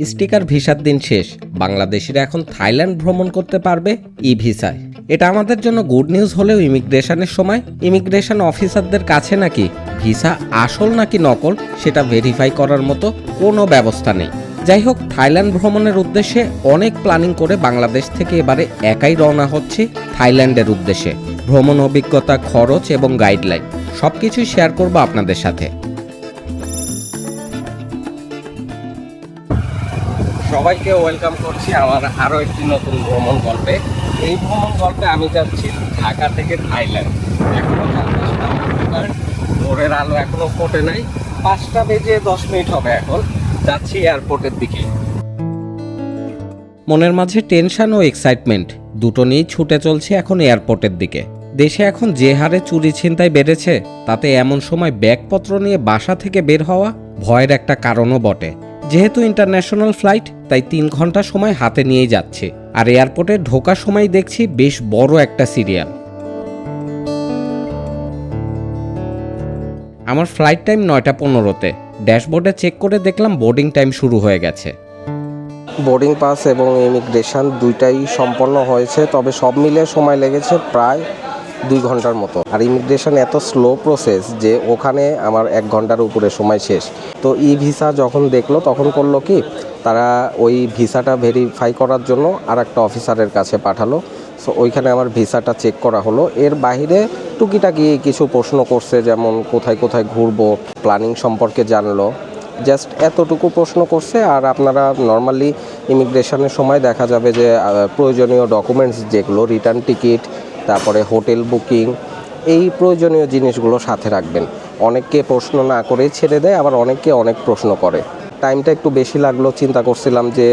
Sticker ভিসার দিন শেষ। বাংলাদেশিরা এখন থাইল্যান্ড ভ্রমণ করতে পারবে ই ভিসায় এটা আমাদের জন্য গুড নিউজ হলেও ইমিগ্রেশনের সময়। ইমিগ্রেশন অফিসারদের কাছে নাকি ভিসা আসল নাকি নকল, সেটা ভেরিফাই করার মতো কোনো ব্যবস্থা নেই। যাই হোক, থাইল্যান্ড ভ্রমণের উদ্দেশ্যে অনেক প্ল্যানিং করে বাংলাদেশ থেকে এবারে একাই রওনা হচ্ছে থাইল্যান্ডের উদ্দেশ্যে। ভ্রমণ অভিজ্ঞতা, খরচ এবং গাইডলাইন সব কিছুই শেয়ার করব আপনাদের সাথে। সবাইকে ওয়েলকাম করছি আমার আরও একটি নতুন ভ্রমণ গল্পে। এই ভ্রমণ গল্পে আমি যাচ্ছি ঢাকা থেকে থাইল্যান্ড। এখনও চারপাশটা ভোরের আলো এখনও ফোটে নাই। পাঁচটা বেজে দশ মিনিট হবে এখন। যাচ্ছি এয়ারপোর্টের দিকে। মনের মাঝে টেনশন ও এক্সাইটমেন্ট দুটো নিয়েই ছুটে চলছে এখন এয়ারপোর্টের দিকে। দেশে এখন যে হারে চুরি ছিনতাই বেড়েছে, তাতে এমন সময় ব্যাগপত্র নিয়ে বাসা থেকে বের হওয়া ভয়ের একটা কারণও বটে। যেহেতু ইন্টারন্যাশনাল ফ্লাইট তাই তিন ঘণ্টা সময় হাতে নিয়েই যাচ্ছে। আর এয়ারপোর্টে ঢোকার সময় দেখছি বেশ বড় একটা সিরিয়াল আমার ফ্লাইট টাইম নয়টা পনেরোতে। ড্যাশবোর্ডে চেক করে দেখলাম বোর্ডিং টাইম শুরু হয়ে গেছে। বোর্ডিং পাস এবং ইমিগ্রেশন দুইটাই সম্পন্ন হয়েছে, তবে সব মিলে সময় লেগেছে প্রায় দুই ঘণ্টার মতো। আর ইমিগ্রেশন এত স্লো প্রসেস যে ওখানে আমার এক ঘণ্টার উপরে সময় শেষ। তো ই ভিসা যখন দেখল, তখন করল কি, তারা ওই ভিসাটা ভেরিফাই করার জন্য আর একটা অফিসারের কাছে পাঠালো। সো ওইখানে আমার ভিসাটা চেক করা হলো। এর বাইরে টুকিটাকি কিছু প্রশ্ন করছে, যেমন কোথায় কোথায় ঘুরবো প্ল্যানিং সম্পর্কে জানলো। জাস্ট এতটুকু প্রশ্ন করছে, আর আপনারা নর্মালি ইমিগ্রেশনের সময় দেখা যাবে যে প্রয়োজনীয় ডকুমেন্টস যেগুলো রিটার্ন টিকিট তারপরে হোটেল বুকিং, এই প্রয়োজনীয় জিনিসগুলো সাথে রাখবেন। অনেককে প্রশ্ন না করে ছেড়ে দেয়, আবার অনেককে অনেক প্রশ্ন করে। টাইমটা একটু বেশি লাগল, চিন্তা করছিলাম যে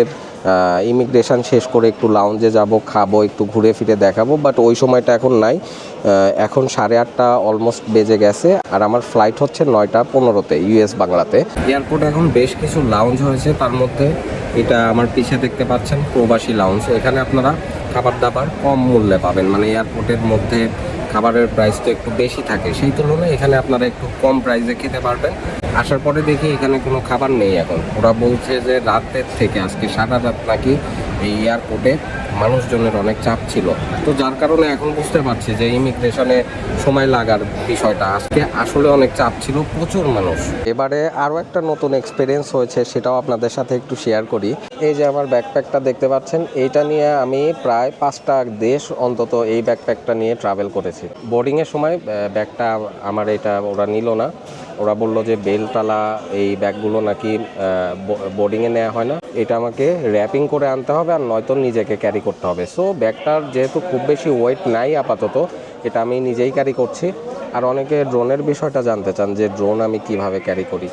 ইমিগ্রেশন শেষ করে একটু লাউঞ্জে যাব, খাব, একটু ঘুরে ফিরে দেখাবো বাট ওই সময়টা এখন নাই। এখন সাড়ে আটটা অলমোস্ট বেজে গেছে, আর আমার ফ্লাইট হচ্ছে নয়টা পনেরোতে ইউএস বাংলাতে। এয়ারপোর্টে এখন বেশ কিছু লাউঞ্জ হয়েছে, তার মধ্যে এটা আমার পিছে দেখতে পাচ্ছেন, প্রবাসী লাউঞ্জ এখানে আপনারা খাবার দাবার কম মূল্যে পাবেন মানে এয়ারপোর্টের মধ্যে খাবারের প্রাইস তো একটু বেশি থাকে। সেই তুলনায় এখানে আপনারা একটু কম প্রাইসে খেতে পারবেন। আসার পরে দেখি এখানে কোনো খাবার নেই এখন। ওরা বলছে যে রাতের থেকে আজকে সারা রাত নাকি এই এয়ারপোর্টে মানুষজনের অনেক চাপ ছিল। তো যার কারণে এখন বুঝতে পারছি যে ইমিগ্রেশনে সময় লাগার বিষয়টা। আজকে আসলে অনেক চাপ ছিল, প্রচুর মানুষ। এবারে আরও একটা নতুন এক্সপিরিয়েন্স হয়েছে, সেটাও আপনাদের সাথে একটু শেয়ার করি। এই যে আমার ব্যাকপ্যাকটা দেখতে পাচ্ছেন, এইটা নিয়ে আমি প্রায় পাঁচটা দেশ অন্তত এই ব্যাকপ্যাকটা নিয়ে ট্রাভেল করেছি। বোর্ডিংয়ের সময় ব্যাগটা আমার এটা ওরা নিল না। ওরা বলল যে বেলটালা এই ব্যাগগুলো নাকি বোর্ডিংয়ে নেওয়া হয় না। এটা আমাকে র্যাপিং করে আনতে হবে আর নয়তো নিজেকে ক্যারি করতে হবে। সো ব্যাগটার যেহেতু খুব বেশি ওয়েট নাই আপাতত, এটা আমি নিজেই ক্যারি করছি। আর অনেকে ড্রোনের বিষয়টা জানতে চান যে ড্রোন আমি কীভাবে ক্যারি করি।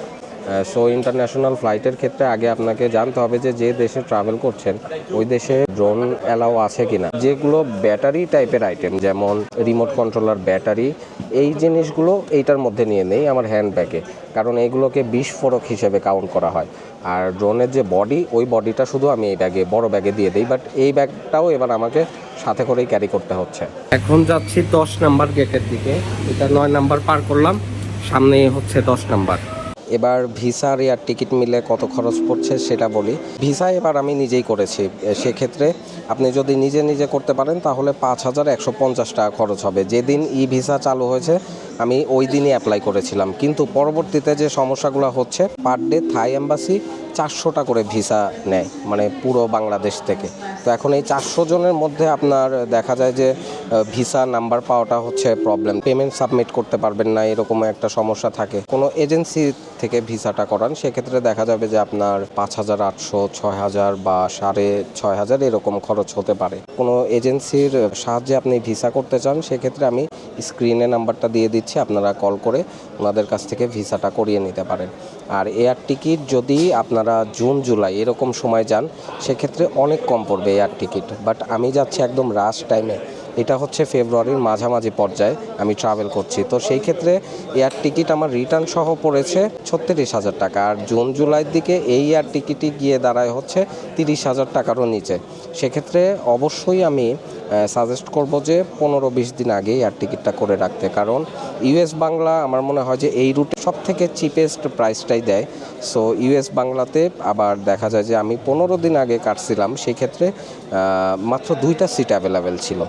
সো ইন্টারন্যাশনাল ফ্লাইটের ক্ষেত্রে আগে আপনাকে জানতে হবে যে যে দেশে ট্রাভেল করছেন, ওই দেশে ড্রোন অ্যালাউ আছে কিনা। যেগুলো ব্যাটারি টাইপের আইটেম যেমন রিমোট কন্ট্রোলার ব্যাটারি এই জিনিসগুলো এইটার মধ্যে নিয়ে নেই আমার হ্যান্ড ব্যাগে কারণ এইগুলোকে বিস্ফোরক হিসেবে কাউন্ট করা হয়। আর ড্রোনের যে বডি ওই বডিটা শুধু আমি এই ব্যাগে বড় ব্যাগে দিয়ে দিই বাট এই ব্যাগটাও এবার আমাকে সাথে করেই ক্যারি করতে হচ্ছে। এখন যাচ্ছি দশ নাম্বার গেটের দিকে। এটা নয় নাম্বার পার করলাম, সামনেই হচ্ছে দশ নাম্বার এবার ভিসা আর এয়ার টিকিট মিলে কত খরচ পড়ছে সেটা বলি। ভিসা এবার আমি নিজেই করেছি। সেক্ষেত্রে আপনি যদি নিজে নিজে করতে পারেন, তাহলে পাঁচ হাজার একশো পঞ্চাশ টাকা খরচ হবে। যেদিন ই ভিসা চালু হয়েছে, আমি ওই দিনই অ্যাপ্লাই করেছিলাম। কিন্তু পরবর্তীতে যে সমস্যাগুলো হচ্ছে পার ডে থাই এম্বাসি চারশোটা করে ভিসা নেয় মানে পুরো বাংলাদেশ থেকে। তো এখন এই চারশো জনের মধ্যে আপনার দেখা যায় যে ভিসা নাম্বার পাওয়াটা হচ্ছে প্রবলেম পেমেন্ট সাবমিট করতে পারবেন না, এরকম একটা সমস্যা থাকে। কোনো এজেন্সি থেকে ভিসাটা করান, সেক্ষেত্রে দেখা যাবে যে আপনার পাঁচ হাজার আটশো, ছয় হাজার বা সাড়ে ছয় হাজার এরকম খরচ হতে পারে। কোনো এজেন্সির সাহায্যে আপনি ভিসা করতে চান, সেক্ষেত্রে আমি স্ক্রিনে নাম্বারটা দিয়ে দিচ্ছি, আপনারা কল করে ওনাদের কাছ থেকে ভিসাটা করিয়ে নিতে পারেন। আর এয়ার টিকিট যদি আপনারা জুন, জুলাই এরকম সময় যান, সেক্ষেত্রে অনেক কম পড়বে এয়ার টিকিট। বাট আমি যাচ্ছি একদম রাশ টাইমে। এটা হচ্ছে ফেব্রুয়ারির মাঝামাঝি পর্যায়ে আমি ট্রাভেল করছি। তো সেই ক্ষেত্রে এয়ার টিকিট আমার রিটার্ন সহ পড়েছে ছত্রিশ হাজার টাকা। আর জুন, জুলাইয়ের দিকে এই এয়ার টিকিটই গিয়ে দাঁড়ায় হচ্ছে তিরিশ হাজার টাকারও নিচে। সেক্ষেত্রে অবশ্যই আমি সাজেস্ট করব যে পনেরো বিশ দিন আগে এয়ার টিকিটটা করে রাখতে। কারণ ইউএস বাংলা আমার মনে হয় যে এই রুটে সব থেকে চিপেস্ট প্রাইসটাই দেয়। সো ইউএস বাংলাতে আবার দেখা যায় যে আমি পনেরো দিন আগে কাটছিলাম। সেই ক্ষেত্রে মাত্র দুইটা সিট অ্যাভেলেবেল ছিল।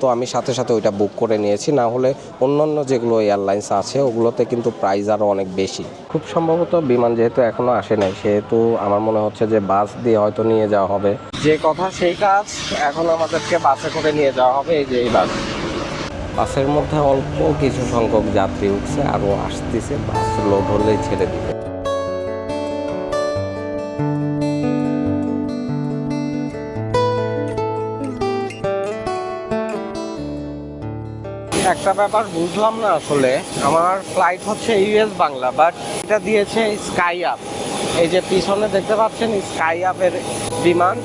তো আমি সাথে সাথে ওইটা বুক করে নিয়েছি। না হলে অন্যান্য যেগুলো এয়ারলাইন্স আছে, ওগুলোতে কিন্তু প্রাইস আরও অনেক বেশি। খুব সম্ভবত বিমান যেহেতু এখনও আসে নাই, সেহেতু আমার মনে হচ্ছে যে বাস দিয়ে হয়তো নিয়ে যাওয়া হবে। যে কথা সেই কাজ, এখন আমাদেরকে বাসে করে নিয়ে যাওয়া হবে এই যে এই বাস। বাসের মধ্যে অল্প কিছু সংখ্যক যাত্রী উঠছে আরও আসতেছে, বাস লোড হলেই ছেড়ে দিবে। একটা ব্যাপার বুঝলাম না আসলে। আমার ফ্লাইট হচ্ছে ইউএস বাংলা বাট এটা দিয়েছে স্কাই আপ এই যে পিছনে দেখতে পাচ্ছেন স্কাই আপের বিমান।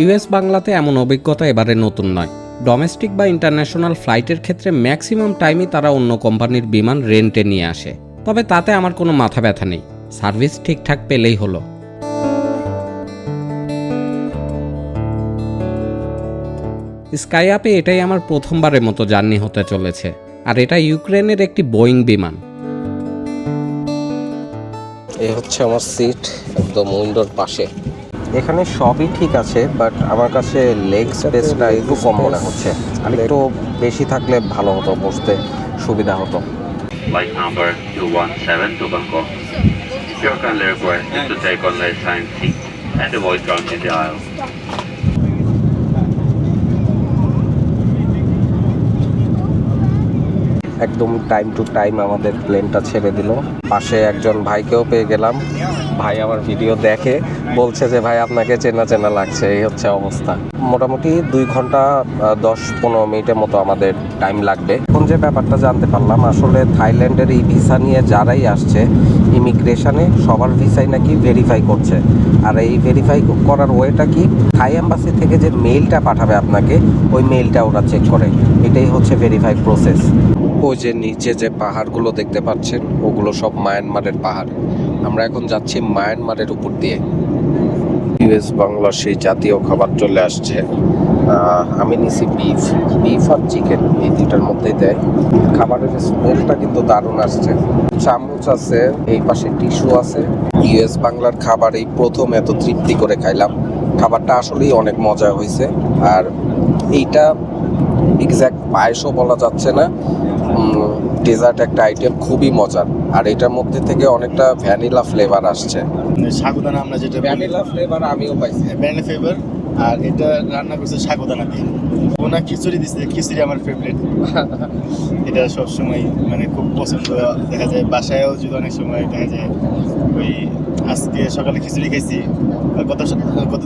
ইউএস বাংলাতে এমন অভিজ্ঞতা এবারে নতুন নয়। ডোমেস্টিক বা ইন্টারন্যাশনাল ফ্লাইটের ক্ষেত্রে ম্যাক্সিমাম টাইমই তারা অন্য কোম্পানির বিমান রেন্টে নিয়ে আসে। তবে তাতে আমার কোনো মাথা ব্যথা নেই। সার্ভিস ঠিকঠাক পেলেই হলো। স্কাই আপে এটাই আমার প্রথমবারের মতো জার্নি হতে চলেছে আর এটা ইউক্রেনের একটি বোয়িং বিমান এই হচ্ছে আমার সিট একদম উইন্ডোর পাশে এখানে সবই ঠিক আছে বাট আমার কাছে লেগ স্পেসটা একটু কম মনে হচ্ছে আর একটু বেশি থাকলে ভালো হতো বসতে সুবিধা হতো Flight number 217 to Bangkok. Your kindly request is to take on the assigned seat and avoid crowding the aisle. একদম টাইম টু টাইম আমাদের প্লেনটা ছেড়ে দিল। পাশে একজন ভাইকেও পেয়ে গেলাম। ভাই আমার ভিডিও দেখে বলছে যে, ভাই, আপনাকে চেনা চেনা লাগছে, এই হচ্ছে অবস্থা। মোটামুটি দুই ঘণ্টা দশ পনেরো মিনিটের মতো আমাদের টাইম লাগবে। এখন যে ব্যাপারটা জানতে পারলাম, আসলে থাইল্যান্ডের এই ভিসা নিয়ে যারাই আসছে ইমিগ্রেশনে সবার ভিসাই নাকি ভেরিফাই করছে। আর এই ভেরিফাই করার ওয়েটা কি? থাই এম্বাসি থেকে যে মেইলটা পাঠাবে আপনাকে, ওই মেইলটা ওরা চেক করে। এটাই হচ্ছে ভেরিফাই প্রসেস ওই যে নিচে যে পাহাড়গুলো দেখতে পাচ্ছেন, ওগুলো সব মায়ানমারের পাহাড়। আমরা এখন যাচ্ছি মায়ানমারের উপর দিয়ে। ইউএস বাংলার সেই জাতীয় খাবার চলে আসছে। আমি নিছি বিফ। বিফ আর চিকেন, এই দুটার মধ্যেই দেয়। খাবারের স্মেলটা কিন্তু দারুণ আসছে। চামচ আছে, এই পাশে টিস্যু আছে। ইউএস বাংলার খাবার এই প্রথম এত তৃপ্তি করে খাইলাম। খাবারটা আসলেই অনেক মজা হয়েছে আর এইটা এক্স্যাক্ট পায়েসও বলা যাচ্ছে না। ডেজার্ট একটা আইটেম খুবই মজার। আর এটার মধ্যে থেকে অনেকটা ভ্যানিলা ফ্লেভার আসছে। সাগুদানা আমরা যেটা ভ্যানিলা ফ্লেভার আমিও পাইছি। ব্যান্ড ফেভার আর এটা রান্না করছে সাগুদানা দিয়ে। ওনা খিচুড়ি দিচ্ছে খিচুড়ি আমার ফেভারিট এটা সব সময় মানে খুব পছন্দ দেখা যায় বাসায়ও যদি অনেক সময় দেখা যায় ওই আজকে সকালে খিচুড়ি খাইছি আর গত গত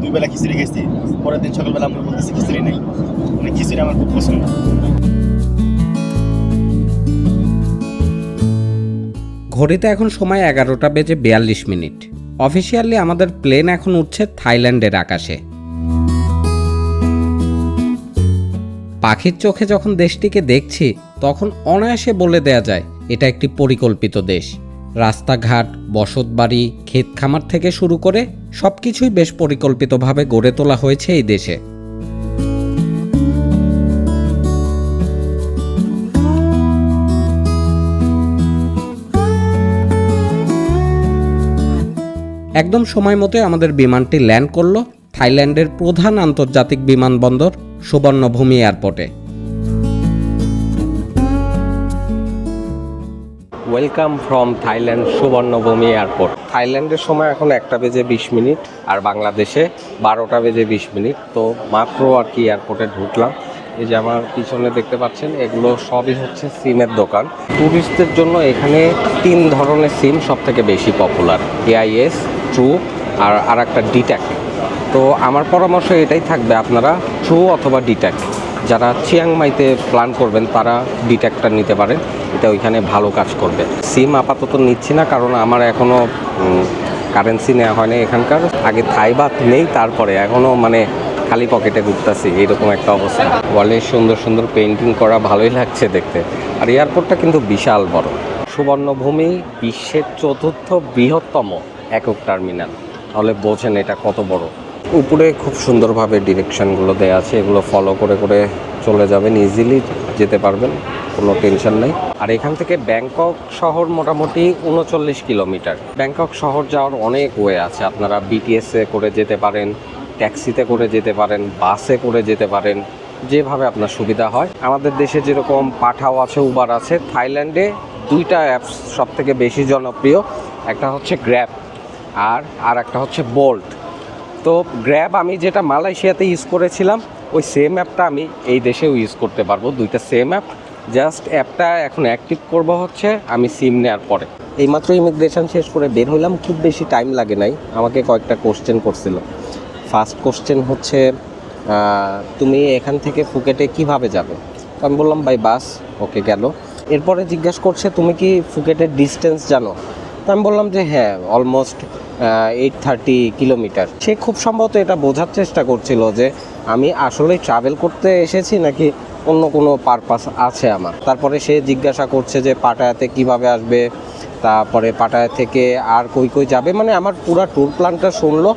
দুই বেলা খিচুড়ি খাইছি পরের দিন সকালবেলা আমরা বলতেছি খিচুড়ি নেই। মানে খিচুড়ি আমার খুব পছন্দ। ঘড়িতে এখন সময় এগারোটা বেজে বিয়াল্লিশ মিনিট। অফিসিয়ালি আমাদের প্লেন এখন উঠছে থাইল্যান্ডের আকাশে। পাখির চোখে যখন দেশটিকে দেখছি, তখন অনায়াসে বলে দেয়া যায়, এটা একটি পরিকল্পিত দেশ। রাস্তাঘাট, বসতবাড়ি ক্ষেত খামার থেকে শুরু করে সব কিছুই বেশ পরিকল্পিতভাবে গড়ে তোলা হয়েছে এই দেশে। একদম সময় মতো আমাদের বিমানটি ল্যান্ড করল থাইল্যান্ডের প্রধান আন্তর্জাতিক বিমানবন্দর সুবর্ণভূমি এয়ারপোর্টে। Welcome from Thailand Suvarnabhumi airport. থাইল্যান্ডের সময় এখন একটা বেজে বিশ মিনিট আর বাংলাদেশে বারোটা বেজে বিশ মিনিট। তো মাত্র আর কি এয়ারপোর্টে ঢুকলাম। এই যে আমার পিছনে দেখতে পাচ্ছেন, এগুলো সবই হচ্ছে সিমের দোকান। ট্যুরিস্টদের জন্য এখানে তিন ধরনের সিম সব থেকে বেশি পপুলার এআইএস ট্রু আর আর একটা ডিট্যাক তো আমার পরামর্শ এটাই থাকবে আপনারা ট্রু অথবা ডিট্যাক যারা চিয়াংমাইতে প্ল্যান করবেন, তারা ডিট্যাকটা নিতে পারেন। এটা ওইখানে ভালো কাজ করবে। সিম আপাতত নিচ্ছি না, কারণ আমার এখনও কারেন্সি নেওয়া হয়নি এখানকার। আগে থাই বাত নেই, তারপরে এখনও মানে খালি পকেটে ঘুরতেছি, এইরকম একটা অবস্থা। ওয়ালে সুন্দর সুন্দর পেন্টিং করা ভালোই লাগছে দেখতে। আর এয়ারপোর্টটা কিন্তু বিশাল বড়। সুবর্ণভূমি বিশ্বের চতুর্থ বৃহত্তম। একক টার্মিনাল। তাহলে বোঝেন এটা কত বড়। উপরে খুব সুন্দরভাবে ডিরেকশনগুলো দেওয়া আছে, এগুলো ফলো করে করে চলে যাবেন ইজিলি যেতে পারবেন, কোনো টেনশন নেই। আর এখান থেকে ব্যাংকক শহর মোটামুটি উনচল্লিশ কিলোমিটার। ব্যাংকক শহর যাওয়ার অনেক ওয়ে আছে, আপনারা বিটিএসে করে যেতে পারেন ট্যাক্সিতে করে যেতে পারেন বাসে করে যেতে পারেন, যেভাবে আপনার সুবিধা হয়। আমাদের দেশে যেরকম পাঠাও আছে উবার আছে, থাইল্যান্ডে দুইটা অ্যাপস সব থেকে বেশি জনপ্রিয়। একটা হচ্ছে গ্র্যাব আর আর একটা হচ্ছে বোল্ট তো গ্র্যাব আমি যেটা মালয়েশিয়াতে ইউজ করেছিলাম, ওই সেম অ্যাপটা আমি এই দেশেও ইউজ করতে পারব, দুইটা সেম অ্যাপ জাস্ট অ্যাপটা এখন অ্যাক্টিভ করব হচ্ছে, আমি সিম নেওয়ার পরে। এইমাত্র ইমিগ্রেশন শেষ করে বের হইলাম, খুব বেশি টাইম লাগে নাই। আমাকে কয়েকটা কোশ্চেন করছিল। ফার্স্ট কোশ্চেন হচ্ছে তুমি এখান থেকে ফুকেটে কীভাবে যাবে? তো আমি বললাম বাই বাস, ওকে গেল। এরপরে জিজ্ঞাসা করছে, তুমি কি ফুকেটের ডিস্টেন্স জানো? তো আমি বললাম যে হ্যাঁ অলমোস্ট এইট থার্টি কিলোমিটার সে খুব সম্ভবত এটা বোঝার চেষ্টা করছিল যে আমি আসলে ট্রাভেল করতে এসেছি নাকি অন্য কোনো পারপাস আছে আমার। তারপরে সে জিজ্ঞাসা করছে যে পাটায়াতে কীভাবে আসবে, তারপরে পাটায়া থেকে আর কই কই যাবে। মানে আমার পুরা ট্যুর প্ল্যানটা শুনলো,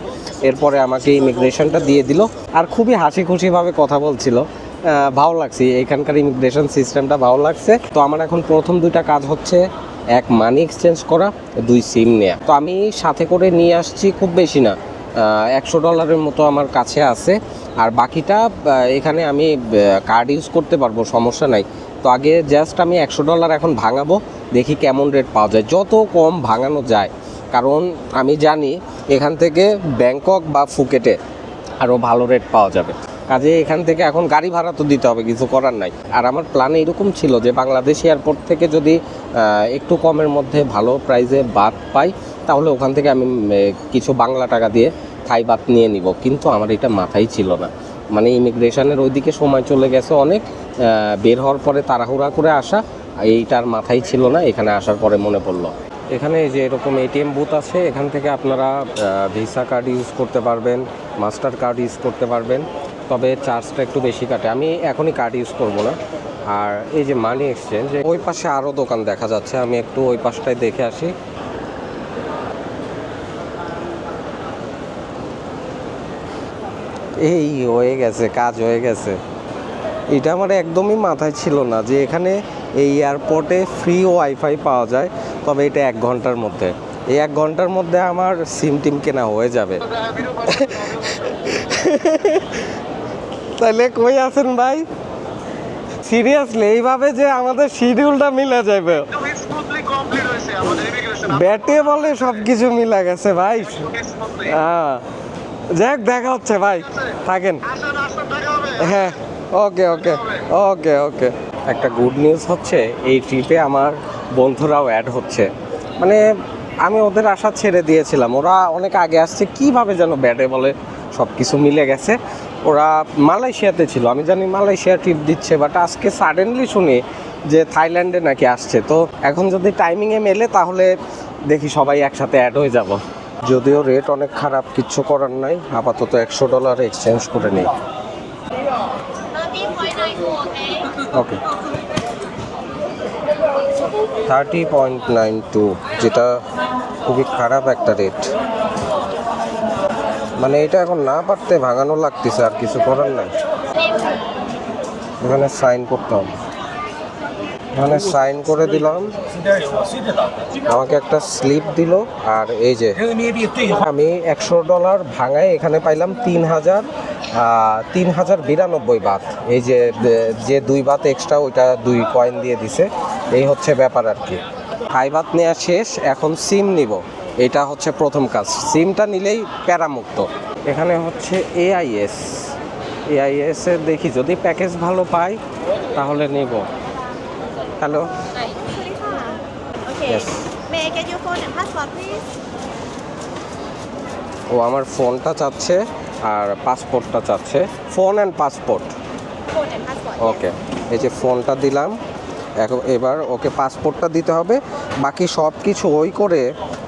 এরপরে আমাকে ইমিগ্রেশনটা দিয়ে দিল আর খুবই হাসি খুশিভাবে কথা বলছিল। ভালো লাগছে, এখানকার ইমিগ্রেশন সিস্টেমটা ভালো লাগছে। তো আমার এখন প্রথম দুইটা কাজ হচ্ছে এক মানি এক্সচেঞ্জ করা, দুই সিম নেয়া। তো আমি সাথে করে নিয়ে আসছি, খুব বেশি না একশো ডলারের মতো আমার কাছে আছে। আর বাকিটা এখানে আমি কার্ড ইউজ করতে পারব, সমস্যা নাই। তো আগে জাস্ট আমি একশো ডলার এখন ভাঙাবো, দেখি কেমন রেট পাওয়া যায়। যত কম ভাঙানো যায়, কারণ আমি জানি এখান থেকে ব্যাংকক বা ফুকেটে আরও ভালো রেট পাওয়া যাবে। কাজে এখান থেকে এখন গাড়ি ভাড়া তো দিতে হবে, কিছু করার নাই। আর আমার প্ল্যান এরকম ছিল যে বাংলাদেশ এয়ারপোর্ট থেকে যদি একটু কমের মধ্যে ভালো প্রাইজে বাদ পাই, তাহলে ওখান থেকে আমি কিছু বাংলা টাকা দিয়ে থাই বাদ নিয়ে নিব। কিন্তু আমার এটা মাথায় ছিল না। মানে ইমিগ্রেশনের ওইদিকে সময় চলে গেছে অনেক বের হওয়ার পরে তাড়াহুড়া করে আসা, এইটার মাথায় ছিল না, এখানে আসার পরে মনে পড়ল। এখানে যে এরকম এটিএম বুথ আছে, এখান থেকে আপনারা ভিসা কার্ড ইউজ করতে পারবেন মাস্টার কার্ড ইউজ করতে পারবেন। তবে চার্জটা একটু বেশি কাটে। আমি এখনই কার্ড ইউজ করব না। আর এই যে মানি এক্সচেঞ্জ ওই পাশে আরও দোকান দেখা যাচ্ছে। আমি একটু ওই পাশটায় দেখে আসি। এই হয়ে গেছে, কাজ হয়ে গেছে। এটা আমার একদমই মাথায় ছিল না যে এখানে এই এয়ারপোর্টে ফ্রি ওয়াইফাই পাওয়া যায়, তবে এটা এক ঘণ্টার মধ্যে। এই এক ঘণ্টার মধ্যে আমার সিম টিম কেনা হয়ে যাবে। তাহলে কই আছেন ভাই? সিরিয়াসলি এইভাবে যে আমাদের শিডিউলটা মিলে যাবে ব্যাটে বলে সব কিছু মিলে গেছে ভাই। হ্যাঁ। যাক, দেখা হচ্ছে ভাই। থাকেন। হ্যাঁ ওকে ওকে ওকে ওকে। একটা গুড নিউজ হচ্ছে, এই ট্রিপে আমার বন্ধুরাও অ্যাড হচ্ছে। মানে আমি ওদের আশা ছেড়ে দিয়েছিলাম। ওরা অনেক আগে আসছে, কীভাবে যেন ব্যাটে বলে সব কিছু মিলে গেছে। ওরা মালয়েশিয়াতে ছিল। আমি জানি মালয়েশিয়া ট্রিপ দিচ্ছে বাট আজকে সাডেনলি শুনি যে থাইল্যান্ডে নাকি আসছে। তো এখন যদি টাইমিংয়ে মেলে, তাহলে দেখি সবাই একসাথে অ্যাড হয়ে যাব। যদিও রেট অনেক খারাপ, কিচ্ছু করার নাই। আপাতত একশো ডলার এক্সচেঞ্জ করে নিই। Okay thirty point nine two যেটা খুবই খারাপ একটা রেট মানে এটা এখন না পারতে ভাঙানো লাগতেছে, আর কিছু করার নাই। এখানে সাইন করতে হবে। এখানে সাইন করে দিলাম। আমাকে একটা স্লিপ দিল, আর এই যে আমি একশো ডলার ভাঙায় এখানে পাইলাম তিন হাজার তিন হাজার বিরানব্বই বাত। এই যে যে দুই বাত এক্সট্রা ওইটা দুই কয়েন দিয়ে দিছে। এই হচ্ছে ব্যাপার আর কি। হাই বাত নেওয়া শেষ, এখন সিম নিব। এটা হচ্ছে প্রথম কাজ। সিমটা নিলেই প্যারামুক্ত। এখানে হচ্ছে এআইএস এআইএস দেখি যদি প্যাকেজ ভালো পাই তাহলে নেব। হ্যালো? ও আমার ফোনটা চাচ্ছে আর পাসপোর্টটা চাচ্ছে। Phone and passport. ওকে এই যে ফোনটা দিলাম এখন এবার ওকে পাসপোর্টটা দিতে হবে। বাকি সব কিছু ওই করে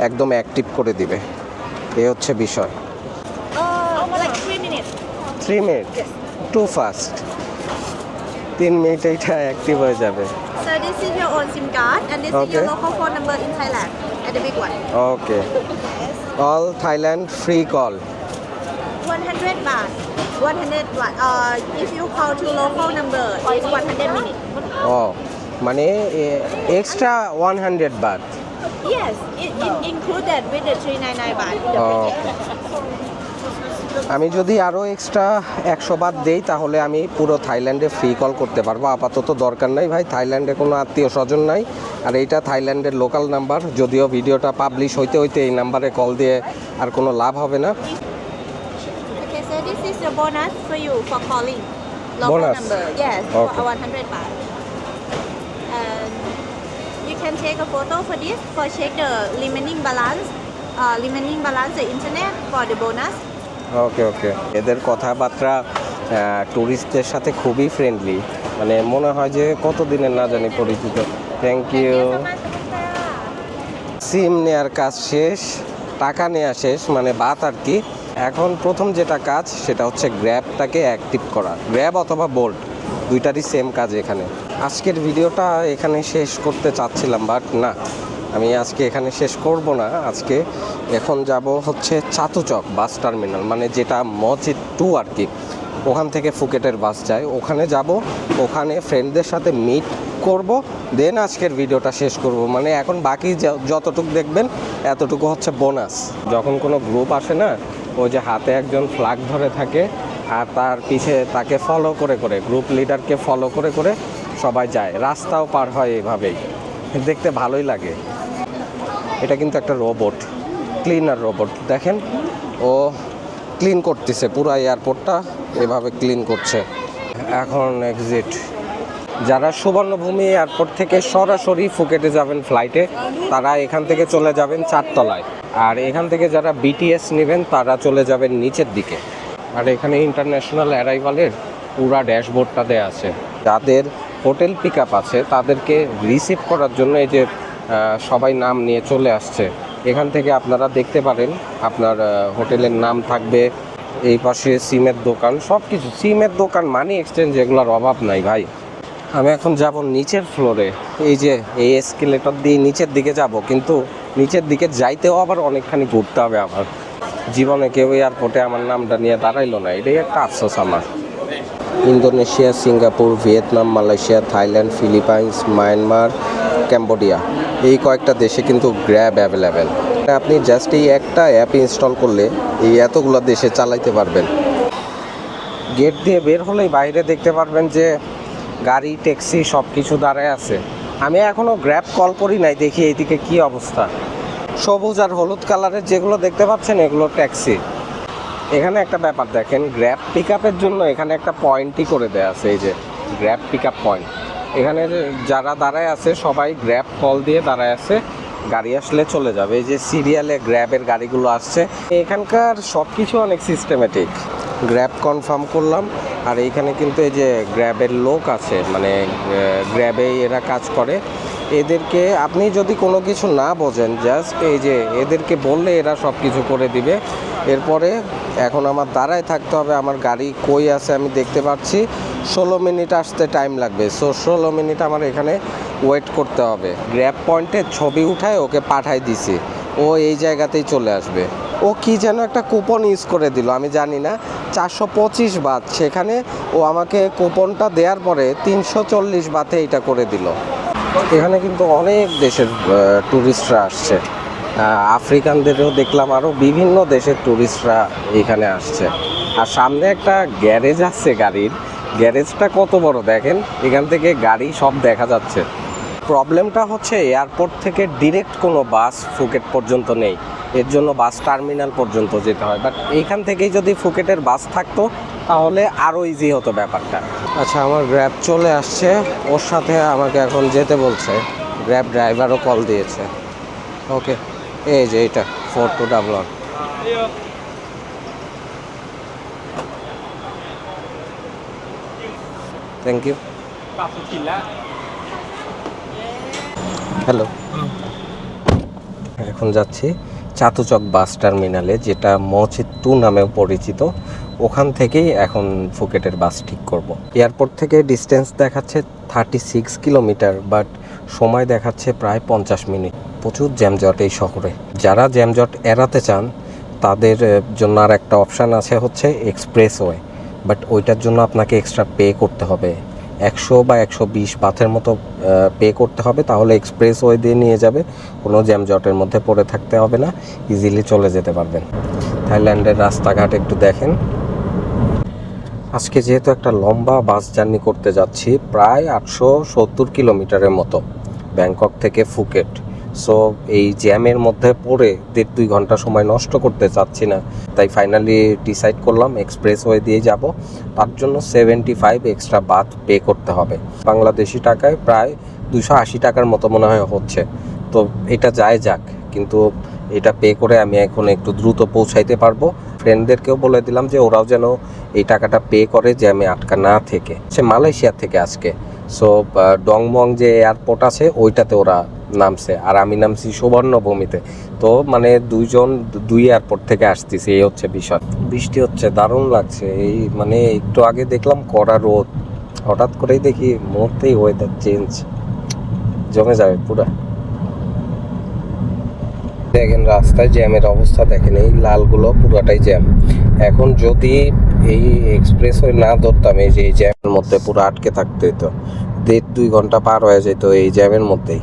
একদম অ্যাক্টিভ করে দিবে। এ হচ্ছে বিষয়। থ্রি মিনিট টু ফাস্ট তিন মিনিট এটা অ্যাক্টিভ হয়ে যাবে। Okay okay all Thailand free call মানে extra one hundred baht Yes, it, it included with the 399 baht. Oh. আমি যদি আরও এক্সট্রা একশো বাদ দেই তাহলে আমি পুরো থাইল্যান্ডে ফ্রি কল করতে পারব। আপাতত দরকার নাই ভাই থাইল্যান্ডে কোনো আত্মীয় স্বজন নাই। আর এইটা থাইল্যান্ডের লোকাল নাম্বার যদিও ভিডিওটা পাবলিশ হইতে হইতে এই নাম্বারে কল দিয়ে আর কোনো লাভ হবে না। Okay, so this is the bonus for you for calling. Local Bonus? number, yes, Okay. for 100 baht. And you can take a photo for this for check the remaining balance, uh, remaining balance the internet for the bonus. Okay okay এদের কথাবার্তা ট্যুরিস্টদের সাথে খুবই friendly মানে মনে হয় যে কতদিনের না জানি পরিচিত। থ্যাংক ইউ সিম নেয়ার কাজ শেষ টাকা নেওয়া শেষ মানে বাত আর কি। এখন প্রথম যেটা কাজ সেটা হচ্ছে গ্র্যাবটাকে অ্যাক্টিভ করা। গ্র্যাব অথবা বোল্ট দুইটারই সেম কাজ এখানে। আজকের ভিডিওটা এখানে শেষ করতে চাচ্ছিলাম বাট না। আমি আজকে এখানে শেষ করব না। আজকে এখন যাব হচ্ছে চাতুচক বাস টার্মিনাল মানে যেটা মসজিদ টু আর কি। ওখান থেকে ফুকেটের বাস যায়। ওখানে যাব, ওখানে ফ্রেন্ডদের সাথে মিট করব দেন আজকের ভিডিওটা শেষ করব। মানে এখন বাকি যতটুকু দেখবেন, এতটুকু হচ্ছে বোনাস যখন কোনো গ্রুপ আসে না, ওই যে হাতে একজন ফ্ল্যাগ ধরে থাকে আর তার পিছে তাকে ফলো করে করে গ্রুপ লিডারকে ফলো করে করে সবাই যায়। রাস্তাও পার হয় এভাবেই দেখতে ভালোই লাগে। এটা কিন্তু একটা রোবট ক্লিনার রোবট দেখেন, ও ক্লিন করতেছে পুরো এয়ারপোর্টটা এভাবে ক্লিন করছে। এখন এক্সিট যারা সুবর্ণভূমি এয়ারপোর্ট থেকে সরাসরি ফুকেটে যাবেন ফ্লাইটে তারা এখান থেকে চলে যাবেন চারতলায়। আর এখান থেকে যারা বিটিএস নেবেন, তারা চলে যাবেন নিচের দিকে। আর এখানে ইন্টারন্যাশনাল অ্যারাইভালের পুরা ড্যাশবোর্ডটা দেওয়া আছে। যাদের হোটেল পিক আছে, তাদেরকে রিসিভ করার জন্য এই যে সবাই নাম নিয়ে চলে আসছে। এখান থেকে আপনারা দেখতে পারেন আপনার হোটেলের নাম থাকবে, এই পাশে সিমের দোকান সব কিছু সিমের দোকান মানি এক্সচেঞ্জ এগুলোর অভাব নাই ভাই। আমি এখন যাব নিচের ফ্লোরে এই যে, এই এসকেলেটর দিয়ে নিচের দিকে যাব, কিন্তু নিচের দিকে যাইতেও আবার অনেকখানি ঘুরতে হবে আমার। জীবনে কেউ এয়ারপোর্টে আমার নামটা নিয়ে দাঁড়াইলো না, এটাই একটা আফসোস আমার। Indonesia, Singapore, Vietnam, Malaysia, Thailand, Philippines, Myanmar, Cambodia, এই কয়েকটা দেশে কিন্তু গ্র্যাব অ্যাভেলেবেল আপনি জাস্ট এই একটা অ্যাপ ইনস্টল করলে এই এতগুলো দেশে চালাইতে পারবেন। গেট দিয়ে বের হলেই বাইরে দেখতে পারবেন যে গাড়ি ট্যাক্সি সব কিছু দাঁড়ায় আছে। আমি এখনও গ্র্যাব কল করি নাই, দেখি এইদিকে কি অবস্থা। সবুজ আর হলুদ কালারের যেগুলো দেখতে পাচ্ছেন, এগুলো ট্যাক্সি। এখানে একটা ব্যাপার দেখেন গ্র্যাব পিক জন্য এখানে একটা পয়েন্টই করে দেয়া আছে, এই যে গ্র্যাব পিক পয়েন্ট এখানে যারা দাঁড়ায় আছে, সবাই গ্র্যাব কল দিয়ে দাঁড়ায় আছে, গাড়ি আসলে চলে যাবে। এই যে সিরিয়ালে গ্র্যাবের গাড়িগুলো আসছে। এখানকার সব কিছু অনেক সিস্টেমেটিক গ্র্যাব কনফার্ম করলাম, আর এইখানে কিন্তু এই যে গ্র্যাবের লোক আছে মানে গ্র্যাবে এরা কাজ করে। এদেরকে আপনি যদি কোনো কিছু না বোঝেন জাস্ট এই যে এদেরকে বললে এরা সব কিছু করে দিবে। এরপরে এখন আমার দাঁড়ায় থাকতে হবে, আমার গাড়ি কই আছে আমি দেখতে পাচ্ছি। ষোলো মিনিট আসতে টাইম লাগবে সো ষোলো মিনিট আমার এখানে ওয়েট করতে হবে। গ্র্যাব পয়েন্টে ছবি উঠায় ওকে পাঠাই দিছি, ও এই জায়গাতেই চলে আসবে। ও কি যেন একটা কুপন ইউজ করে দিল, আমি জানি না। চারশো পঁচিশ বাত সেখানে ও আমাকে কুপনটা দেওয়ার পরে তিনশো চল্লিশ বাতে এটা করে দিল। এখানে কিন্তু অনেক দেশের ট্যুরিস্টরা আসছে। আফ্রিকানদেরও দেখলাম আরও বিভিন্ন দেশের ট্যুরিস্টরা এখানে আসছে। আর সামনে একটা গ্যারেজ আছে গাড়ির। গ্যারেজটা কত বড় দেখেন? এখান থেকে গাড়ি সব দেখা যাচ্ছে। প্রবলেমটা হচ্ছে এয়ারপোর্ট থেকে ডিরেক্ট কোনো বাস ফুকেট পর্যন্ত নেই। এর জন্য বাস টার্মিনাল পর্যন্ত যেতে হয়। বাট এইখান থেকেই যদি ফুকেটের বাস থাকতো তাহলে আরও ইজি হতো ব্যাপারটা। আচ্ছা আমার গ্র্যাব চলে আসছে। ওর সাথে আমাকে এখন যেতে বলছে। গ্র্যাব ড্রাইভারও কল দিয়েছে। ওকে এই যে এটা four two double one thank you hello এখন যাচ্ছি। চাতুচক বাস টার্মিনালে, যেটা মসজিদ টু নামেও পরিচিত, ওখান থেকেই এখন ফুকেটের বাস ঠিক করব। এয়ারপোর্ট থেকে ডিস্টেন্স দেখাচ্ছে থার্টি সিক্স কিলোমিটার, বাট সময় দেখাচ্ছে প্রায় পঞ্চাশ মিনিট। প্রচুর জ্যামজট এই শহরে। যারা জ্যামজট এড়াতে চান, তাদের জন্য আর একটা অপশান আছে হচ্ছে এক্সপ্রেসওয়ে, বাট ওইটার জন্য আপনাকে এক্সট্রা পে করতে হবে। একশো বা একশো বিশ বাথের মতো পে করতে হবে। তাহলে এক্সপ্রেস ওয়ে দিয়ে নিয়ে যাবে। কোনো জ্যামজটের মধ্যে পড়ে থাকতে হবে না। ইজিলি চলে যেতে পারবেন। থাইল্যান্ডের রাস্তাঘাট একটু দেখেন। আজকে যেহেতু একটা লম্বা বাস জার্নি করতে যাচ্ছি, প্রায় আটশো সত্তর কিলোমিটারের মতো ব্যাংকক থেকে ফুকেট। সো এই জ্যামের মধ্যে পড়ে দেড় দুই ঘণ্টা সময় নষ্ট করতে চাচ্ছি না। তাই ফাইনালি ডিসাইড করলাম এক্সপ্রেস ওয়ে দিয়ে যাব। তার জন্য seventy five extra baht pay করতে হবে। বাংলাদেশি টাকায় প্রায় দুশো আশি টাকার মতো মনে হয় হচ্ছে। তো এটা যায় যাক, কিন্তু এটা পে করে আমি এখন একটু দ্রুত পৌঁছাইতে পারব। ফ্রেন্ডদেরকেও বলে দিলাম যে ওরাও যেন এই টাকাটা পে করে যে আমি আটকা না থেকে। সে মালয়েশিয়া থেকে আজকে। সো ডংমং যে এয়ারপোর্ট আছে, ওইটাতে ওরা নামছে আর আমি নামছি সুবর্ণভূমিতে। তো মানে দুইজন, দুই এয়ারপোর্ট থেকে আসতেছি, এই হচ্ছে বিষয়। বৃষ্টি হচ্ছে, দারুণ লাগছে। এই মানে একটু আগে দেখলাম কড়া রোদ। হঠাৎ করেই দেখি মুহূর্তেই ওয়েদার চেঞ্জ জমে যাবে পুরা। দেখেন, রাস্তায় জ্যামের অবস্থা দেখেন, এই লালগুলো পুরাটাই জ্যাম। এখন যদি এই এক্সপ্রেস ওয়ে না ধরতাম, এই যে এই জ্যামের মধ্যে পুরো আটকে থাকতে হতো দেড় দুই ঘণ্টা পার হয়ে যেত এই জ্যামের মধ্যেই।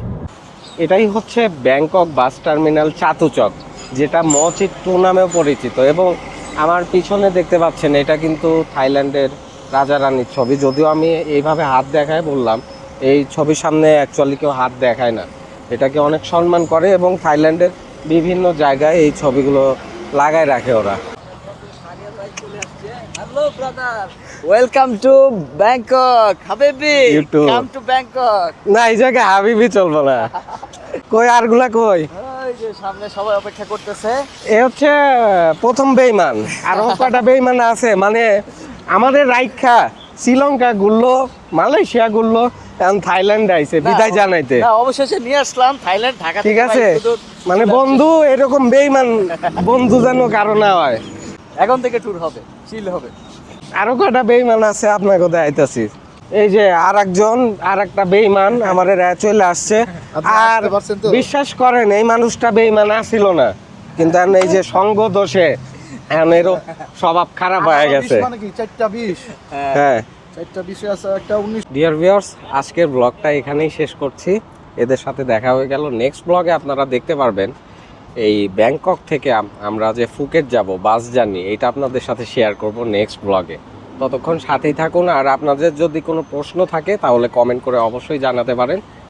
এটাই হচ্ছে ব্যাংকক বাস টার্মিনাল চাতুচক যেটা মচিত্তু নামেও পরিচিত। এবং আমার পিছনে দেখতে পাচ্ছেন এটা কিন্তু থাইল্যান্ডের রাজা রানীর ছবি। যদিও আমি এইভাবে হাত দেখায় বললাম এই ছবির সামনে অ্যাকচুয়ালি কেউ হাত দেখায় না। এটাকে অনেক সম্মান করে এবং থাইল্যান্ডের বিভিন্ন জায়গায় এই ছবিগুলো লাগায় রাখে ওরা। Hello, brother. Welcome to Bangkok. Habibi, You too. come to না এই জায়গায় হাবিবি চলবো না। কই আরগুলা কই? ওই যে সামনে সবাই অপেক্ষা করতেছে। এ হচ্ছে প্রথম বেইমান। আরও কয়টা বেইমান আছে মানে আমাদের রাইখা শ্রীলঙ্কা ঘুরলো মালয়েশিয়া ঘুরলো এখন থাইল্যান্ড আইছে বিদায় জানাইতে। অবশেষে নিয়ে আসলাম থাইল্যান্ড ঢাকা ঠিক আছে মানে বন্ধু এরকম বেইমান বন্ধু যেন কারও না হয়। এখন থেকে ট্যুর হবে চিল হবে। আরও কয়টা বেইমান আছে আপনার কথা আইতাছি এই যে আর একজন আর একটা বেইমান আমার চলে আসছে। আর? বিশ্বাস করেন এই মানুষটা বেইমান আসিল না। কিন্তু এই যে সঙ্গ দোষে এখন স্বভাব খারাপ হয়ে গেছে। মানে হ্যাঁ। ডিয়ার ভিউয়ার্স আজকের ব্লগটা এখানেই শেষ করছি। এদের সাথে দেখা হয়ে গেল। নেক্সট ব্লগে আপনারা দেখতে পারবেন। এই ব্যাংকক থেকে আমরা যে ফুকেট যাব, বাস জার্নি এটা আপনাদের সাথে শেয়ার করব নেক্সট ব্লগে ততক্ষণ সাথেই থাকুন, আর আপনাদের যদি কোনো প্রশ্ন থাকে, তাহলে কমেন্ট করে অবশ্যই জানাতে পারেন।